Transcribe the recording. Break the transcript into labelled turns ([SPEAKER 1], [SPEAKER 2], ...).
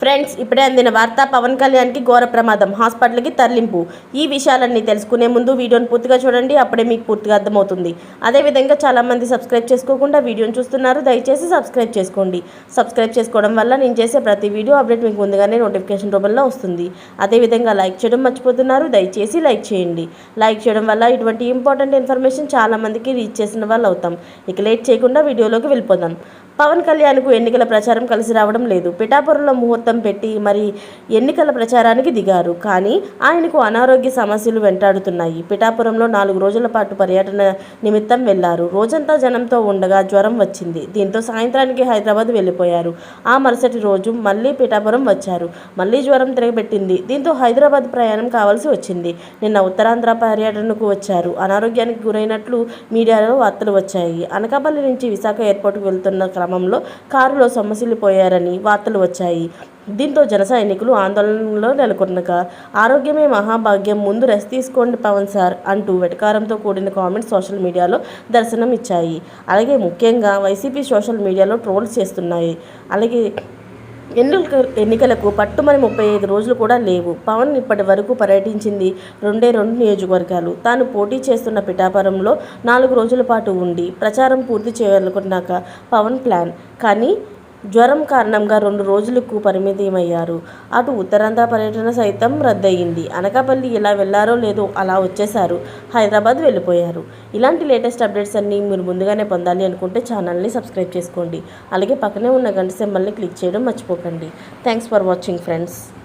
[SPEAKER 1] Friends ఇప్పుడే అందిన వార్త పవన్ కళ్యాణ్కి ఘోర ప్రమాదం హాస్పిటల్కి తరలింపు. ఈ విషయాలన్నీ తెలుసుకునే ముందు వీడియోని పూర్తిగా చూడండి అప్పుడే మీకు పూర్తిగా అర్థమవుతుంది. అదేవిధంగా చాలామంది సబ్స్క్రైబ్ చేసుకోకుండా వీడియోని చూస్తున్నారు దయచేసి సబ్స్క్రైబ్ చేసుకోండి. సబ్స్క్రైబ్ చేసుకోవడం వల్ల నేను చేసే ప్రతి వీడియో అప్డేట్ మీకు ముందుగానే నోటిఫికేషన్ రూపంలో వస్తుంది. అదేవిధంగా లైక్ చేయడం మర్చిపోతున్నారు దయచేసి లైక్ చేయండి. లైక్ చేయడం వల్ల ఇటువంటి ఇంపార్టెంట్ ఇన్ఫర్మేషన్ చాలామందికి రీచ్ చేసిన వాళ్ళు అవుతాం ఇక లేట్ చేయకుండా వీడియోలోకి వెళ్ళిపోదాం. పవన్ కళ్యాణ్కు ఎన్నికల ప్రచారం కలిసి రావడం లేదు. పిఠాపురంలో ముహూర్తం పెట్టి మరి ఎన్నికల ప్రచారానికి దిగారు. కానీ ఆయనకు అనారోగ్య సమస్యలు వెంటాడుతున్నాయి. పిఠాపురంలో నాలుగు రోజుల పాటు పర్యటన నిమిత్తం వెళ్ళారు. రోజంతా జనంతో ఉండగా జ్వరం వచ్చింది. దీంతో సాయంత్రానికి హైదరాబాద్ వెళ్ళిపోయారు. ఆ మరుసటి రోజు మళ్ళీ పిఠాపురం వచ్చారు. మళ్ళీ జ్వరం తిరగబెట్టింది దీంతో హైదరాబాద్ ప్రయాణం కావాల్సి వచ్చింది. నిన్న ఉత్తరాంధ్ర పర్యటనకు వచ్చారు. అనారోగ్యానికి గురైనట్లు మీడియాలో వార్తలు వచ్చాయి. అనకాపల్లి నుంచి విశాఖ ఎయిర్పోర్ట్కు వెళ్తున్న గ్రామంలో కారులో సొమ్మసిల్లిపోయారని వార్తలు వచ్చాయి. దీంతో జన సైనికులు ఆందోళనలో నెలకొనగా ఆరోగ్యమే మహాభాగ్యం ముందు రెస్ట్ తీసుకోండి పవన్ సార్ అంటూ వెటకారంతో కూడిన కామెంట్స్ సోషల్ మీడియాలో దర్శనం ఇచ్చాయి అలాగే ముఖ్యంగా వైసీపీ సోషల్ మీడియాలో ట్రోల్స్ చేస్తున్నాయి. అలాగే ఎన్నిక ఎన్నికలకు పట్టుమని ముప్పై ఐదు రోజులు కూడా లేవు. పవన్ ఇప్పటి వరకు పర్యటించింది రెండే రెండు నియోజకవర్గాలు. తాను పోటీ చేస్తున్న పిఠాపురంలో నాలుగు రోజుల పాటు ఉండి ప్రచారం పూర్తి చేయాలనుకున్నాక పవన్ ప్లాన్. కానీ జ్వరం కారణంగా రెండు రోజులకు పరిమితమయ్యారు. అటు ఉత్తరాంధ్ర పర్యటన సైతం రద్దయింది. అనకాపల్లి ఎలా వెళ్ళారో లేదో అలా వచ్చేశారు. హైదరాబాద్ వెళ్ళిపోయారు. ఇలాంటి లేటెస్ట్ అప్డేట్స్ అన్నీ మీరు ముందుగానే పొందాలి అనుకుంటే ఛానల్ని సబ్స్క్రైబ్ చేసుకోండి. అలాగే పక్కనే ఉన్న గంట సింబల్ని క్లిక్ చేయడం మర్చిపోకండి. Thanks for watching friends.